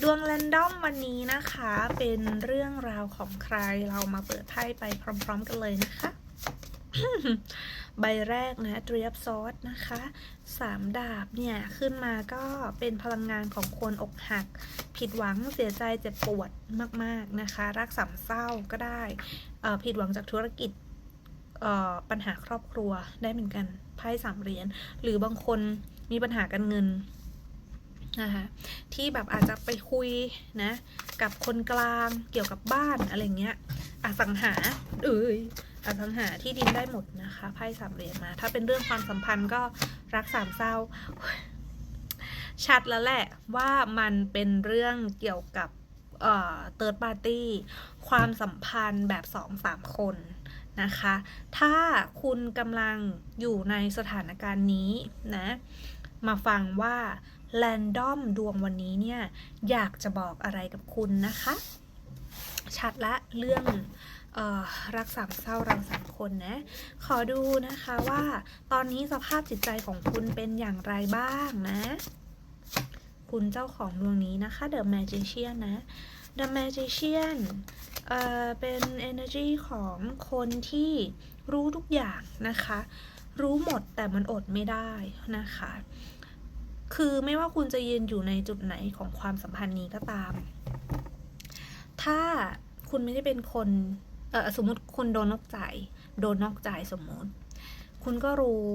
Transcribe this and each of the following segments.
ดวงแรนดอมวันนี้นะคะ เป็นเรื่องราวของใครเรามาเปิดไพ่ไปพร้อม ๆ กันเลยนะคะ ใบแรกนะเตรียบซอสนะคะสามดาบเนี่ย ขึ้นมาก็เป็นพลังงานของคนอกหัก ผิดหวังเสียใจเจ็บปวดมากๆนะคะ รักสามเศร้าก็ได้ผิดหวังจากธุรกิจปัญหาครอบครัวได้เหมือนกันไพ่สามเหรียญหรือบางคนมีปัญหาการเงิน นะคะที่แบบอาจจะไปคุยนะกับคนกลางเกี่ยวกับบ้านอะไรเงี้ยอสังหาเอ้ยอสังหาที่ดินได้หมดนะคะไพ่สามเหรียญมา ถ้าเป็นเรื่องความสัมพันธ์ก็รักสามเศร้า ชัดแล้วแหละว่ามันเป็นเรื่องเกี่ยวกับเอ่อ third party ความสัมพันธ์แบบสองสามคนนะคะ ถ้าคุณกำลังอยู่ในสถานการณ์นี้นะ มาฟังว่า แรนดอมดวงวันนี้เนี่ย อยากจะบอกอะไรกับคุณนะคะ ชัดละเรื่องออรักสามเศร้าเราสามคนนะ ขอดูนะคะว่าตอนนี้สภาพจิตใจของคุณเป็นอย่างไรบ้างนะ คุณเจ้าของดวงนี้นะคะ The Magician นะ The Magician เอ่อเป็น energy ของคนที่รู้ทุกอย่างนะคะ รู้หมดแต่มันอดไม่ได้นะคะ คือไม่ว่าคุณจะยืนอยู่ในจุดไหนของความสัมพันธ์นี้ก็ตาม ถ้าคุณไม่ได้เป็นคนเออสมมติคุณโดนนอกใจ โดนนอกใจสมมติ คุณก็รู้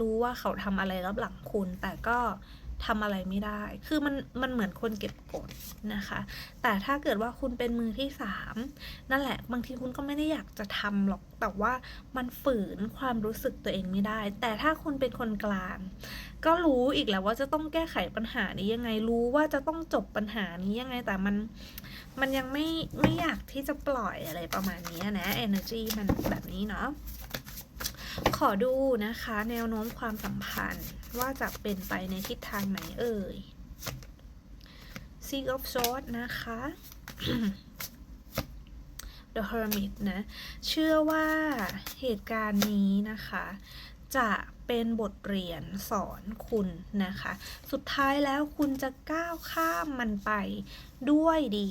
รู้ว่าเขาทำอะไรรับหลังคุณ แต่ก็ ทำอะไรไม่ได้ คือมันมันเหมือนคนเก็บกดนะคะ แต่ถ้าเกิดว่าคุณเป็นมือที่สามนั่นแหละ บางทีคุณก็ไม่ได้อยากจะทำหรอก แต่ว่ามันฝืนความรู้สึกตัวเองไม่ได้ แต่ถ้าคุณเป็นคนกลาง ก็รู้อีกแล้วว่าจะต้องแก้ไขปัญหานี้ยังไง รู้ว่าจะต้องจบปัญหานี้ยังไง แต่มันมันยังไม่ไม่อยากที่จะปล่อยอะไรประมาณนี้นะ energy มันแบบนี้เนาะ ขอดูนะคะ แนวโน้มความสัมพันธ์ ว่าจะเป็นไปในทิศทางไหนเอ่ย Six of Swords นะคะ The Hermit นะ เชื่อว่าเหตุการณ์นี้นะคะ จะเป็นบทเรียนสอนคุณนะคะ สุดท้ายแล้วคุณจะก้าวข้ามมันไปด้วยดี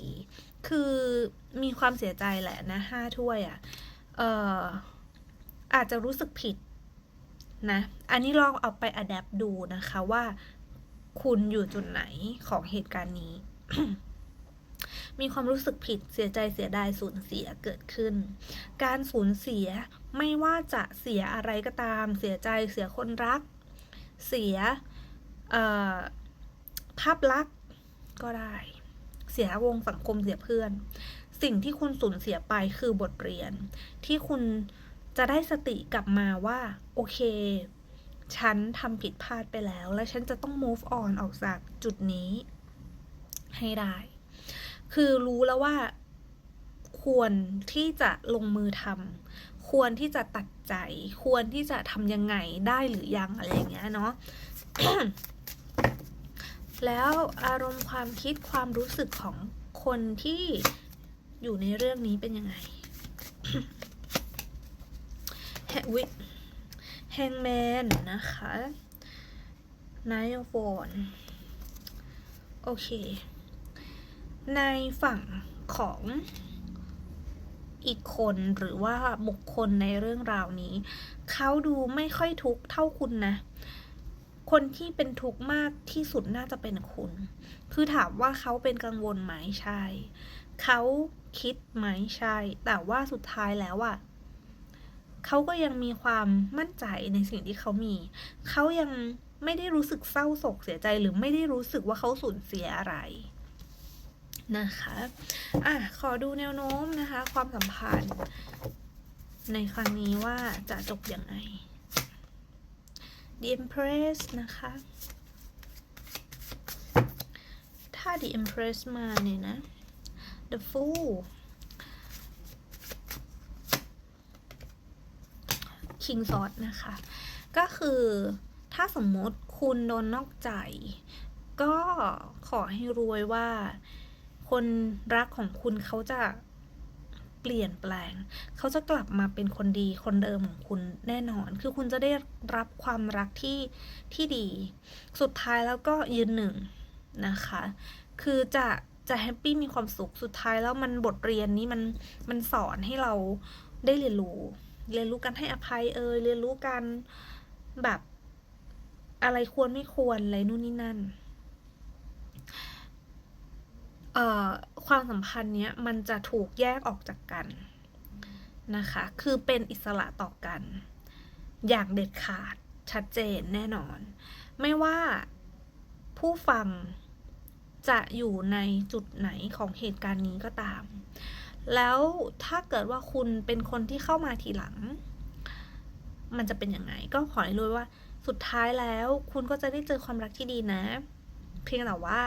คือมีความเสียใจแหละนะห้าถ้วยอะ่ะ เอ่อ อาจจะรู้สึกผิด นะ อันนี้ลองเอาไปอัดแอปดูนะคะว่าคุณอยู่จุดไหนของเหตุการณ์นี้ มีความรู้สึกผิดเสียใจเสียดายสูญเสียเกิดขึ้น การสูญเสียไม่ว่าจะเสียอะไรก็ตาม เสียใจเสียคนรัก เสียภาพลักษณ์ก็ได้ เสียวงสังคมเสียเพื่อน สิ่งที่คุณสูญเสียไปคือบทเรียนที่คุณ จะได้สติกลับมาว่า โอเค ฉันทำผิดพลาดไปแล้ว และฉันจะต้อง move on ออกจากจุดนี้ ให้ได้ คือรู้แล้วว่า ควรที่จะลงมือทำควรที่จะตัดใจ ควรที่จะทำยังไงได้หรือยังอะไรอย่างเงี้ยเนาะแล้วอารมณ์ความคิดความรู้สึกของคนที่อยู่ในเรื่องนี้เป็นยังไง วิแฮงแมนนะคะไนโอโฟนโอเค ในฝั่งของอีกคนหรือว่าบุคคลในเรื่องราวนี้ เขาดูไม่ค่อยทุกข์เท่าคุณนะ คนที่เป็นทุกข์มากที่สุดน่าจะเป็นคุณ คือถามว่าเขาเป็นกังวลไหมใช่ เขาคิดไหมใช่ แต่ว่าสุดท้ายแล้วอะ เขาก็ยังมีความมั่นใจในสิ่งที่เขามี เขายังไม่ได้รู้สึกเศร้าโศกเสียใจหรือไม่ได้รู้สึกว่าเขาสูญเสียอะไรนะคะ อะ ขอดูแนวโน้มนะคะ ความสัมพันธ์ ในครั้งนี้ว่าจะจบยังไง The Empress นะคะ ถ้า The Empress มาเนี่ยนะ The Fool King s w o r d นะคะ ก็คือถ้าสมมติคุณโดนนอกใจ ก็ขอให้รวยว่า คนรักของคุณเขาจะเปลี่ยนแปลง เขาจะกลับมาเป็นคนดีคนเดิมของคุณแน่นอน คือคุณจะได้รับความรักที่ที่ดี สุดท้ายแล้วก็ยืนหนึ่งนะคะ คือจะจะแฮปปี้มีความสุข สุดท้ายแล้วมันบทเรียนนี้มันมันสอนให้เราได้เรียนรู้ เรียนรู้การให้อภัยเอยเรียนรู้การแบบอะไรควรไม่ควรอะไรนู่นนี่นั่นเอ่อความสัมพันธ์เนี้ยมันจะถูกแยกออกจากกันนะคะ คือเป็นอิสระต่อกัน อย่างเด็ดขาดชัดเจนแน่นอน ไม่ว่าผู้ฟังจะอยู่ในจุดไหนของเหตุการณ์นี้ก็ตาม แล้วถ้าเกิดว่าคุณเป็นคนที่เข้ามาทีหลัง มันจะเป็นยังไง ก็ขอให้รู้ว่าสุดท้ายแล้วคุณก็จะได้เจอความรักที่ดีนะ เพียงแต่ว่า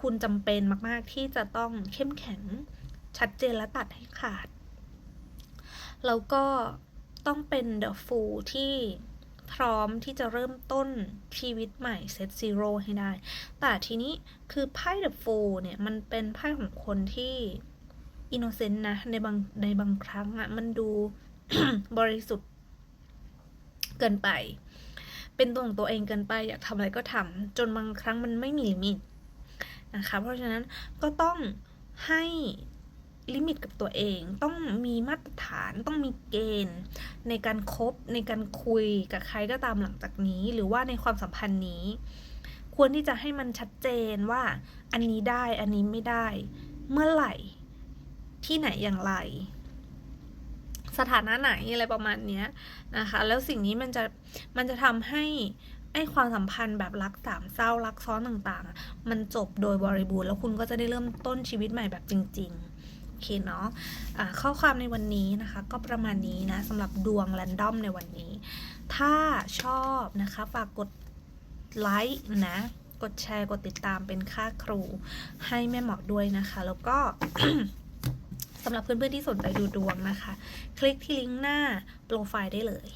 คุณจำเป็นมากๆที่จะต้องเข้มแข็ง ชัดเจนและตัดให้ขาด แล้วก็ต้องเป็น the fool ที่พร้อมที่จะเริ่มต้นชีวิตใหม่ set zero ให้ได้ แต่ทีนี้คือไพ่ the fool เนี่ย มันเป็นไพ่ของคนที่ innocent นะ ในบางในบางครั้งอะ่ะ มันดูบริสุทธิ์เกินไป เป็นตัวของตัวเองเกินไป อยากทำอะไรก็ทำจนบางครั้งมันไม่มีลิมิตนะคะ เพราะฉะนั้นก็ต้องให้ลิมิตกับตัวเอง ต้องมีมาตรฐานต้องมีเกณฑ์ ในการคบในการคุยกับใครก็ตามหลังจากนี้ หรือว่าในความสัมพันธ์นี้ ควรที่จะให้มันชัดเจนว่า อันนี้ได้อันนี้ไม่ได้ เมื่อไหร่ ที่ไหนอย่างไร สถานะไหนอะไรประมาณเนี้ยนะคะ แล้วสิ่งนี้มันจะมันจะทำให้ไอ้ความสัมพันธ์แบบรักสามเศร้ารักซ้อนต่างๆ มันจบโดยบริบูรณ์แล้วคุณก็จะได้เริ่มต้นชีวิตใหม่แบบจริง ๆโอเคเนาะะข้อความในวันนี้นะคะ ก็ประมาณนี้นะสำหรับดวงแรนดอมในวันนี้ ถ้าชอบนะคะฝากกดไลค์นะ กดแชร์ กดติดตามเป็นค่าครูให้แม่หมอด้วยนะคะ แล้วก็ สำหรับเพื่อนๆที่สนใจดูดวงนะคะ คลิกที่ลิงก์หน้าโปรไฟล์ได้เลย